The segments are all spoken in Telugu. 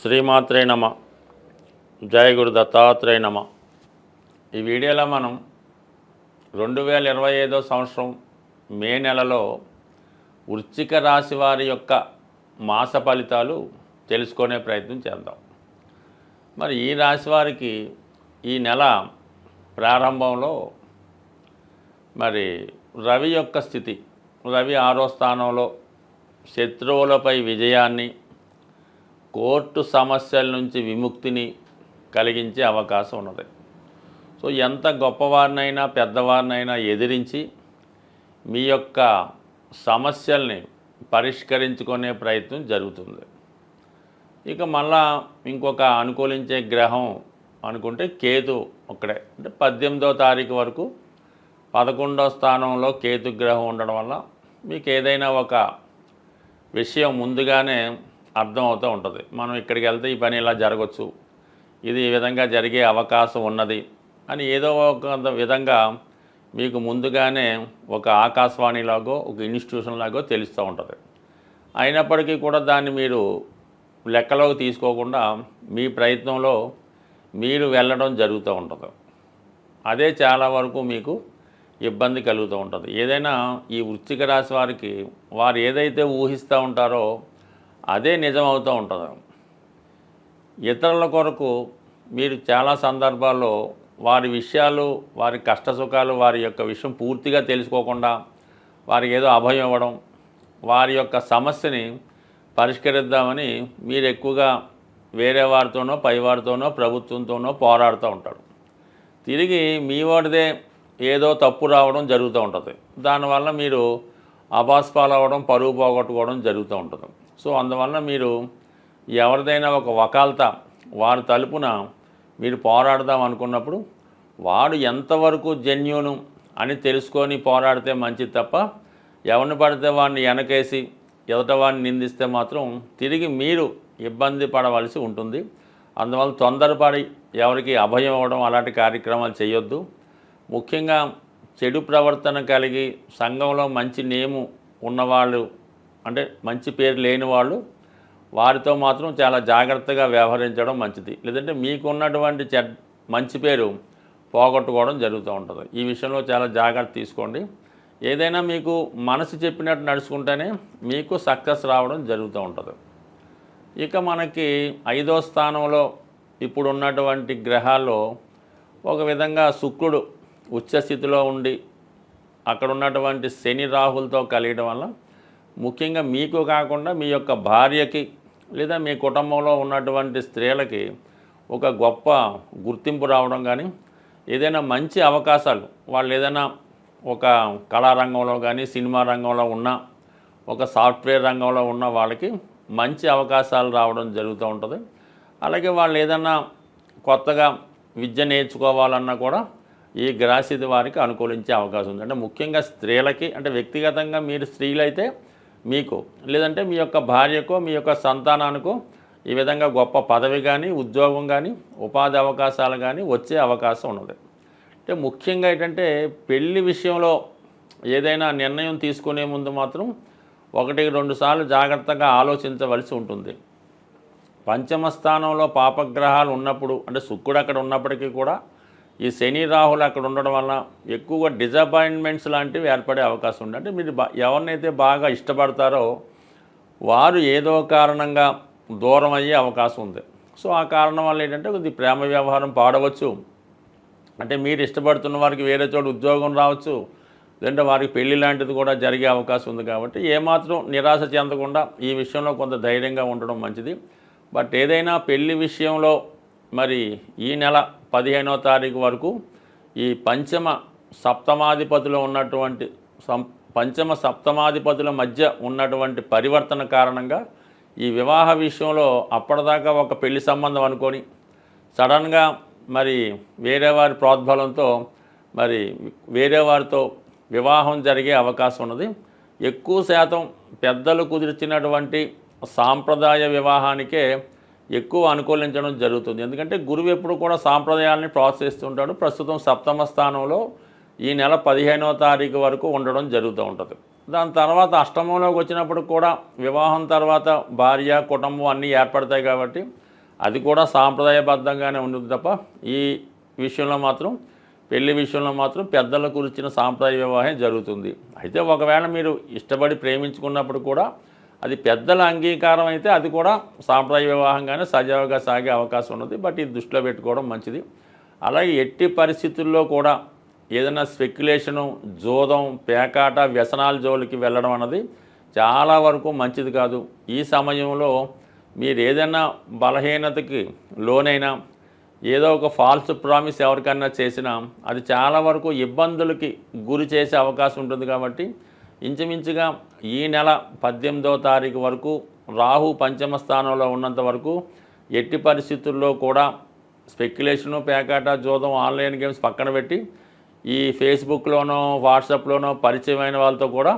శ్రీమాత్రే నమ. జయ గురు దత్తాత్రేయ నమ. ఈ వీడియోలో మనం రెండు వేల ఇరవై ఐదో సంవత్సరం మే నెలలో వృశ్చిక రాశి వారి యొక్క మాస ఫలితాలు తెలుసుకునే ప్రయత్నం చేద్దాం. మరి ఈ రాశి వారికి ఈ నెల ప్రారంభంలో మరి రవి యొక్క స్థితి రవి ఆరో స్థానంలో శత్రువులపై విజయాన్ని కోర్టు సమస్యల నుంచి విముక్తిని కలిగించే అవకాశం ఉన్నది. సో ఎంత గొప్పవారినైనా పెద్దవారినైనా ఎదిరించి మీ యొక్క సమస్యల్ని పరిష్కరించుకునే ప్రయత్నం జరుగుతుంది. ఇక మళ్ళా ఇంకొక అనుకూలించే గ్రహం అనుకుంటే కేతు ఒక్కడే. అంటే పద్దెనిమిదో తారీఖు వరకు పదకొండో స్థానంలో కేతు గ్రహం ఉండడం వల్ల మీకు ఏదైనా ఒక విషయం ముందుగానే అర్థమవుతూ ఉంటుంది. మనం ఇక్కడికి వెళ్తే ఈ పని ఇలా జరగచ్చు. ఇది ఈ విధంగా జరిగే అవకాశం ఉన్నది అని ఏదో ఒక విధంగా మీకు ముందుగానే ఒక ఆకాశవాణిలాగో ఒక ఇన్స్టిట్యూషన్ లాగో తెలుస్తూ ఉంటుంది. అయినప్పటికీ కూడా దాన్ని మీరు లెక్కలోకి తీసుకోకుండా మీ ప్రయత్నంలో మీరు వెళ్ళడం జరుగుతూ ఉంటుంది. అదే చాలా వరకు మీకు ఇబ్బంది కలుగుతూ ఉంటుంది. ఏదైనా ఈ వృశ్చిక రాశి వారికి వారు ఏదైతే ఊహిస్తూ ఉంటారో అదే నిజం అవుతూ ఉంటుంది. ఇతరుల కొరకు మీరు చాలా సందర్భాల్లో వారి విషయాలు వారి కష్టసుఖాలు వారి యొక్క విషయం పూర్తిగా తెలుసుకోకుండా వారికి ఏదో అభయం ఇవ్వడం వారి యొక్క సమస్యని పరిష్కరిద్దామని మీరు ఎక్కువగా వేరే వారితోనో పైవారితోనో ప్రభుత్వంతోనో పోరాడుతూ ఉంటాడు తిరిగి మీ వాడిదే ఏదో తప్పు రావడం జరుగుతూ ఉంటుంది. దానివల్ల మీరు అబాస్పాలు అవ్వడం పరుగు పోగొట్టుకోవడం జరుగుతూ ఉంటుంది. సో అందువల్ల మీరు ఎవరిదైనా ఒక వకాల్త వారి తలుపున మీరు పోరాడదాం అనుకున్నప్పుడు వాడు ఎంతవరకు జెన్యును అని తెలుసుకొని పోరాడితే మంచిది తప్ప ఎవరిని పడితే వాడిని వెనకేసి ఎదటవాడిని నిందిస్తే మాత్రం తిరిగి మీరు ఇబ్బంది పడవలసి ఉంటుంది. అందువల్ల తొందరపడి ఎవరికి అభయం ఇవ్వడం అలాంటి కార్యక్రమాలు చేయొద్దు. ముఖ్యంగా చెడు ప్రవర్తన కలిగి సంఘంలో మంచి నేము ఉన్నవాళ్ళు అంటే మంచి పేరు లేని వాళ్ళు వారితో మాత్రం చాలా జాగ్రత్తగా వ్యవహరించడం మంచిది. లేదంటే మీకున్నటువంటి చె మంచి పేరు పోగొట్టుకోవడం జరుగుతూ ఉంటుంది. ఈ విషయంలో చాలా జాగ్రత్త తీసుకోండి. ఏదైనా మీకు మనసు చెప్పినట్టు నడుచుకుంటేనే మీకు సక్సెస్ రావడం జరుగుతూ ఉంటుంది. ఇక మనకి ఐదో స్థానంలో ఇప్పుడు ఉన్నటువంటి గ్రహాల్లో ఒక విధంగా శుక్రుడు ఉచ్చస్థితిలో ఉండి అక్కడ ఉన్నటువంటి శని రాహులతో కలియడం వల్ల ముఖ్యంగా మీకు కాకుండా మీ యొక్క భార్యకి లేదా మీ కుటుంబంలో ఉన్నటువంటి స్త్రీలకి ఒక గొప్ప గుర్తింపు రావడం కానీ ఏదైనా మంచి అవకాశాలు వాళ్ళు ఏదైనా ఒక కళారంగంలో కానీ సినిమా రంగంలో ఉన్న ఒక సాఫ్ట్వేర్ రంగంలో ఉన్న వాళ్ళకి మంచి అవకాశాలు రావడం జరుగుతూ ఉంటుంది. అలాగే వాళ్ళు ఏదన్నా కొత్తగా విద్య నేర్చుకోవాలన్నా కూడా ఈ గ్రాసిది వారికి అనుకూలించే అవకాశం ఉంది. అంటే ముఖ్యంగా స్త్రీలకి అంటే వ్యక్తిగతంగా మీరు స్త్రీలైతే మీకు లేదంటే మీ యొక్క భార్యకో మీ యొక్క సంతానానికో ఈ విధంగా గొప్ప పదవి కానీ ఉద్యోగం కానీ ఉపాధి అవకాశాలు కానీ వచ్చే అవకాశం ఉన్నది. అంటే ముఖ్యంగా ఏంటంటే పెళ్ళి విషయంలో ఏదైనా నిర్ణయం తీసుకునే ముందు మాత్రం ఒకటి రెండు సార్లు జాగ్రత్తగా ఆలోచించవలసి ఉంటుంది. పంచమ స్థానంలో పాపగ్రహాలు ఉన్నప్పుడు అంటే శుక్రుడు అక్కడ ఉన్నప్పటికీ కూడా ఈ శని రాహులు అక్కడ ఉండడం వల్ల ఎక్కువగా డిజపాయింట్మెంట్స్ లాంటివి ఏర్పడే అవకాశం ఉంది. అంటే మీరు బా- ఎవరినైతే బాగా ఇష్టపడతారో వారు ఏదో కారణంగా దూరం అయ్యే అవకాశం ఉంది. సో ఆ కారణం వల్ల ఏంటంటే కొద్ది ప్రేమ వ్యవహారం పాడవచ్చు. అంటే మీరు ఇష్టపడుతున్న వారికి వేరే చోట ఉద్యోగం రావచ్చు. లేదంటే వారికి పెళ్ళి లాంటిది కూడా జరిగే అవకాశం ఉంది కాబట్టి ఏమాత్రం నిరాశ చెందకుండా ఈ విషయంలో కొంత ధైర్యంగా ఉండడం మంచిది. బట్ ఏదైనా పెళ్ళి విషయంలో మరి ఈ నెల పదిహేనో తారీఖు వరకు ఈ పంచమ సప్తమాధిపతిలో ఉన్నటువంటి సం పంచమ సప్తమాధిపతుల మధ్య ఉన్నటువంటి పరివర్తన కారణంగా ఈ వివాహ విషయంలో అప్పటిదాకా ఒక పెళ్ళి సంబంధం అనుకొని సడన్గా మరి వేరే వారి ప్రోద్బలంతో మరి వేరే వారితో వివాహం జరిగే అవకాశం ఉన్నది. ఎక్కువ శాతం పెద్దలు కుదిర్చినటువంటి సాంప్రదాయ వివాహానికే ఎక్కువ అనుకూలించడం జరుగుతుంది. ఎందుకంటే గురువు ఎప్పుడు కూడా సాంప్రదాయాలని ప్రోత్సహిస్తుంటాడు. ప్రస్తుతం సప్తమ స్థానంలో ఈ నెల పదిహేనవ తారీఖు వరకు ఉండడం జరుగుతూ ఉంటుంది. దాని తర్వాత అష్టమంలోకి వచ్చినప్పుడు కూడా వివాహం తర్వాత భార్య కుటుంబం అన్నీ ఏర్పడతాయి కాబట్టి అది కూడా సాంప్రదాయబద్ధంగానే ఉంటుంది తప్ప ఈ విషయంలో మాత్రం పెళ్ళి విషయంలో మాత్రం పెద్దలకు కూర్చిన సాంప్రదాయ వివాహం జరుగుతుంది. అయితే ఒకవేళ మీరు ఇష్టపడి ప్రేమించుకున్నప్పుడు కూడా అది పెద్దల అంగీకారం అయితే అది కూడా సాంప్రదాయ వివాహంగానే సజావుగా సాగే అవకాశం ఉన్నది బట్ ఇది దృష్టిలో పెట్టుకోవడం మంచిది. అలాగే ఎట్టి పరిస్థితుల్లో కూడా ఏదైనా స్పెక్యులేషను జోదం పేకాట వ్యసనాల జోలికి వెళ్ళడం అన్నది చాలా వరకు మంచిది కాదు. ఈ సమయంలో మీరు ఏదైనా బలహీనతకి లోనైనా ఏదో ఒక ఫాల్స్ ప్రామిస్ ఎవరికన్నా చేసినా అది చాలా వరకు ఇబ్బందులకి గురి చేసే అవకాశం ఉంటుంది కాబట్టి ఇంచుమించుగా ఈ నెల పద్దెనిమిదవ తారీఖు వరకు రాహు పంచమ స్థానంలో ఉన్నంత వరకు ఎట్టి పరిస్థితుల్లో కూడా స్పెక్యులేషను పేకాట జోదం ఆన్లైన్ గేమ్స్ పక్కన పెట్టి ఈ ఫేస్బుక్లోనో వాట్సాప్లోనో పరిచయమైన వాళ్ళతో కూడా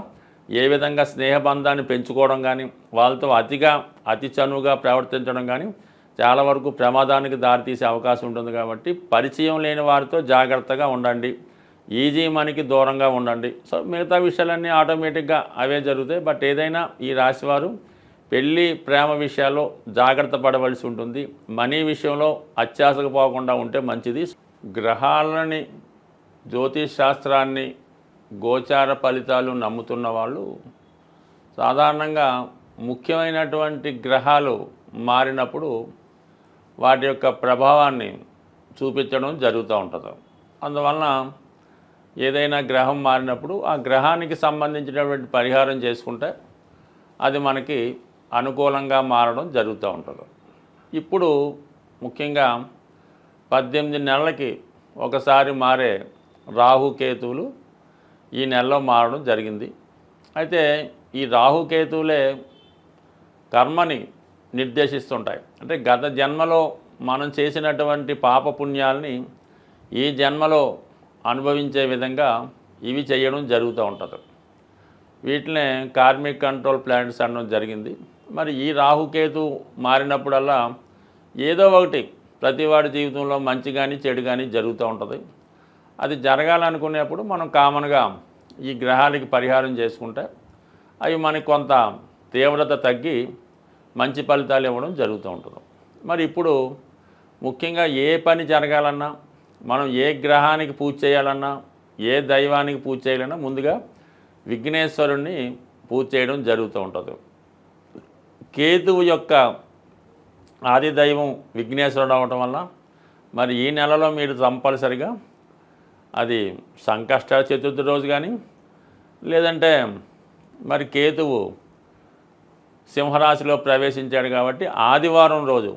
ఏ విధంగా స్నేహబంధాన్ని పెంచుకోవడం కానీ వాళ్ళతో అతిగా అతి చనువుగా ప్రవర్తించడం కానీ చాలా వరకు ప్రమాదానికి దారితీసే అవకాశం ఉంటుంది కాబట్టి పరిచయం లేని వారితో జాగ్రత్తగా ఉండండి. ఈజీ మనీకి దూరంగా ఉండండి. సో మిగతా విషయాలన్నీ ఆటోమేటిక్గా అవే జరుగుతాయి. బట్ ఏదైనా ఈ రాశివారు పెళ్ళి ప్రేమ విషయాల్లో జాగ్రత్త పడవలసి ఉంటుంది. మనీ విషయంలో అత్యాసకు పోకుండా ఉంటే మంచిది. గ్రహాలని జ్యోతిష్ శాస్త్రాన్ని గోచార ఫలితాలు నమ్ముతున్న వాళ్ళు సాధారణంగా ముఖ్యమైనటువంటి గ్రహాలు మారినప్పుడు వాటి యొక్క ప్రభావాన్ని చూపించడం జరుగుతూ ఉంటుంది. అందువలన ఏదైనా గ్రహం మారినప్పుడు ఆ గ్రహానికి సంబంధించినటువంటి పరిహారం చేసుకుంటే అది మనకి అనుకూలంగా మారడం జరుగుతూ ఉంటుంది. ఇప్పుడు ముఖ్యంగా పద్దెనిమిది నెలలకి ఒకసారి మారే రాహుకేతువులు ఈ నెలలో మారడం జరిగింది. అయితే ఈ రాహుకేతువులే కర్మని నిర్దేశిస్తుంటాయి. అంటే గత జన్మలో మనం చేసినటువంటి పాపపుణ్యాలని ఈ జన్మలో అనుభవించే విధంగా ఇవి చేయడం జరుగుతూ ఉంటుంది. వీటినే కార్మిక్ కంట్రోల్ ప్లాంట్స్ అనడం జరిగింది. మరి ఈ రాహుకేతు మారినప్పుడల్లా ఏదో ఒకటి ప్రతివాడి జీవితంలో మంచి కానీ చెడు కానీ జరుగుతూ ఉంటుంది. అది జరగాలనుకునేప్పుడు మనం కామన్గా ఈ గ్రహాలకి పరిహారం చేసుకుంటే అవి మనకి కొంత తీవ్రత తగ్గి మంచి ఫలితాలు ఇవ్వడం జరుగుతూ ఉంటుంది. మరి ఇప్పుడు ముఖ్యంగా ఏ పని జరగాలన్నా మనం ఏ గ్రహానికి పూజ చేయాలన్నా ఏ దైవానికి పూజ చేయాలన్నా ముందుగా విఘ్నేశ్వరుణ్ణి పూజ చేయడం జరుగుతూ ఉంటుంది. కేతువు యొక్క ఆది దైవం విఘ్నేశ్వరుడు అవటం వల్ల మరి ఈ నెలలో మీరు కంపల్సరిగా అది సంకష్ట చతుర్థి రోజు కానీ లేదంటే మరి కేతువు సింహరాశిలో ప్రవేశించాడు కాబట్టి ఆదివారం రోజు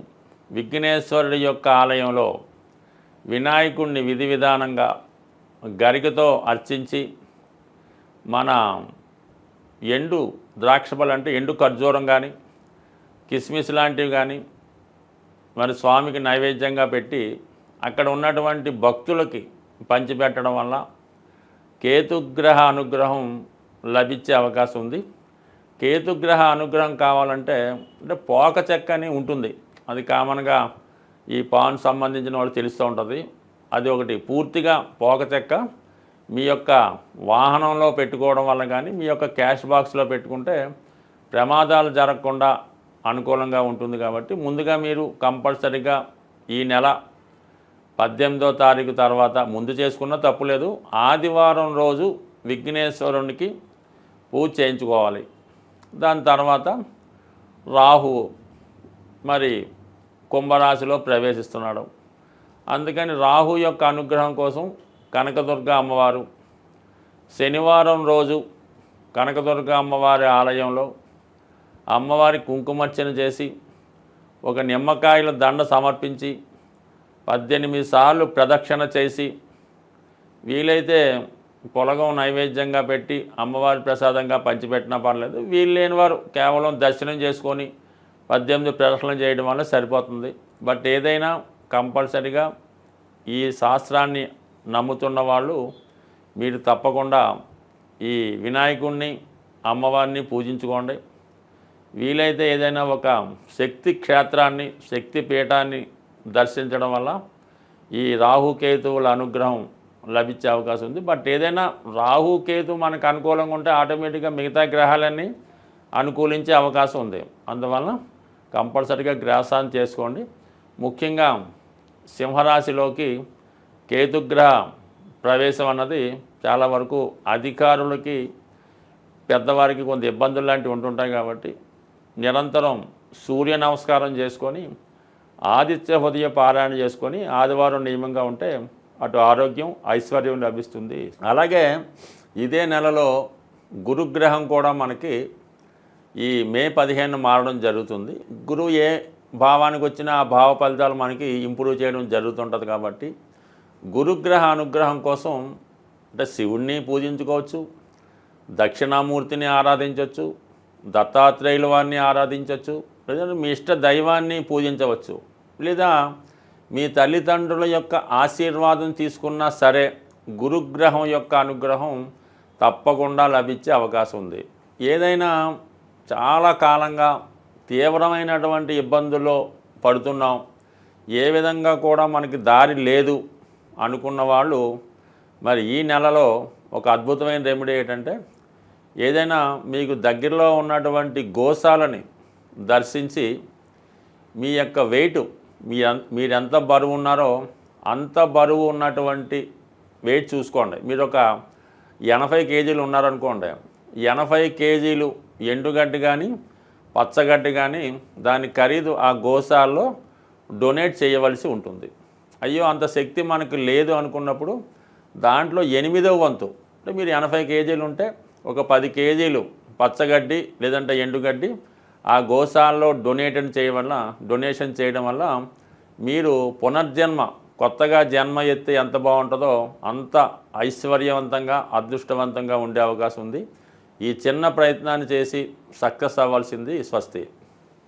విఘ్నేశ్వరుడి యొక్క ఆలయంలో వినాయకుడిని విధి విధానంగా గరికతో అర్చించి మన ఎండు ద్రాక్షపలు అంటే ఎండు ఖర్జూరం కానీ కిస్మిస్ లాంటివి కానీ మరి స్వామికి నైవేద్యంగా పెట్టి అక్కడ ఉన్నటువంటి భక్తులకి పంచిపెట్టడం వల్ల కేతుగ్రహ అనుగ్రహం లభించే అవకాశం ఉంది. కేతుగ్రహ అనుగ్రహం కావాలంటే అంటే పోక చెక్క అని ఉంటుంది. అది కామన్గా ఈ పాన్ సంబంధించిన వాళ్ళు తెలుస్తూ ఉంటుంది. అది ఒకటి. పూర్తిగా పోక చెక్క. మీ యొక్క వాహనంలో పెట్టుకోవడం వల్ల కానీ మీ యొక్క క్యాష్ బాక్స్లో పెట్టుకుంటే ప్రమాదాలు జరగకుండా అనుకూలంగా ఉంటుంది కాబట్టి ముందుగా మీరు కంపల్సరీగా ఈ నెల పద్దెనిమిదో తారీఖు తర్వాత ముందు చేసుకున్న తప్పులేదు ఆదివారం రోజు విఘ్నేశ్వరునికి పూజ చేయించుకోవాలి. దాని తర్వాత రాహు మరి కుంభరాశిలో ప్రవేశిస్తున్నాడు. అందుకని రాహు యొక్క అనుగ్రహం కోసం కనకదుర్గ అమ్మవారు శనివారం రోజు కనకదుర్గ అమ్మవారి ఆలయంలో అమ్మవారి కుంకుమర్చన చేసి ఒక నిమ్మకాయల దండ సమర్పించి పద్దెనిమిది సార్లు ప్రదక్షిణ చేసి వీలైతే పొలగం నైవేద్యంగా పెట్టి అమ్మవారి ప్రసాదంగా పంచిపెట్టినా పర్లేదు వీలు లేని వారు కేవలం దర్శనం చేసుకొని పద్దెనిమిది ప్రదర్శనలు చేయడం వల్ల సరిపోతుంది. బట్ ఏదైనా కంపల్సరిగా ఈ శాస్త్రాన్ని నమ్ముతున్న వాళ్ళు మీరు తప్పకుండా ఈ వినాయకుడిని అమ్మవారిని పూజించుకోండి. వీలైతే ఏదైనా ఒక శక్తి క్షేత్రాన్ని శక్తి పీఠాన్ని దర్శించడం వల్ల ఈ రాహుకేతువుల అనుగ్రహం లభించే అవకాశం ఉంది. బట్ ఏదైనా రాహుకేతు మనకు అనుకూలంగా ఉంటే ఆటోమేటిక్గా మిగతా గ్రహాలన్నీ అనుకూలించే అవకాశం ఉంది. అందువల్ల కంపల్సరీగా గ్రాసాన్ని చేసుకోండి. ముఖ్యంగా సింహరాశిలోకి కేతుగ్రహ ప్రవేశం అన్నది చాలా వరకు అధికారులకి పెద్దవారికి కొంత ఇబ్బందులు లాంటివి ఉంటుంటాయి కాబట్టి నిరంతరం సూర్య నమస్కారం చేసుకొని ఆదిత్య హృదయ పారాయణ చేసుకొని ఆదివారం నియమంగా ఉంటే అటు ఆరోగ్యం ఐశ్వర్యం లభిస్తుంది. అలాగే ఇదే నెలలో గురుగ్రహం కూడా మనకి ఈ మే పదిహేను మారడం జరుగుతుంది. గురువు ఏ భావానికి వచ్చినా ఆ భావ ఫలితాలు మనకి ఇంప్రూవ్ చేయడం జరుగుతుంటుంది కాబట్టి గురుగ్రహ అనుగ్రహం కోసం అంటే శివుణ్ణి పూజించుకోవచ్చు దక్షిణామూర్తిని ఆరాధించవచ్చు దత్తాత్రేయుల వారిని ఆరాధించవచ్చు లేదా మీ ఇష్ట దైవాన్ని పూజించవచ్చు. లేదా మీ తల్లిదండ్రుల యొక్క ఆశీర్వాదం తీసుకున్నా సరే గురుగ్రహం యొక్క అనుగ్రహం తప్పకుండా లభించే అవకాశం ఉంది. ఏదైనా చాలా కాలంగా తీవ్రమైనటువంటి ఇబ్బందుల్లో పడుతున్నాం. ఏ విధంగా కూడా మనకి దారి లేదు అనుకున్న వాళ్ళు మరి ఈ నెలలో ఒక అద్భుతమైన రెమెడీ ఏంటంటే ఏదైనా మీకు దగ్గరలో ఉన్నటువంటి గోశాలని దర్శించి మీ యొక్క వెయిట్ మీ మీరు ఎంత బరువు ఉన్నారో అంత బరువు ఉన్నటువంటి వెయిట్ చూసుకోండి. మీరు ఒక ఎనభై కేజీలు ఉన్నారనుకోండి. ఎనభై కేజీలు ఎండుగడ్డి కానీ పచ్చగడ్డి కానీ దాని ఖరీదు ఆ గోశాలలో డొనేట్ చేయవలసి ఉంటుంది. అయ్యో అంత శక్తి మనకు లేదు అనుకున్నప్పుడు దాంట్లో ఎనిమిదవ వంతు అంటే మీరు ఎనభై కేజీలు ఉంటే ఒక పది కేజీలు పచ్చగడ్డి లేదంటే ఎండుగడ్డి ఆ గోశాలలో డొనేషన్ చేయడం వల్ల డొనేషన్ చేయడం వల్ల మీరు పునర్జన్మ కొత్తగా జన్మ ఎత్తే ఎంత బాగుంటుందో అంత ఐశ్వర్యవంతంగా అదృష్టవంతంగా ఉండే అవకాశం ఉంది. ఈ చిన్న ప్రయత్నాన్ని చేసి సక్సెస్ అవ్వాల్సింది స్వస్తి.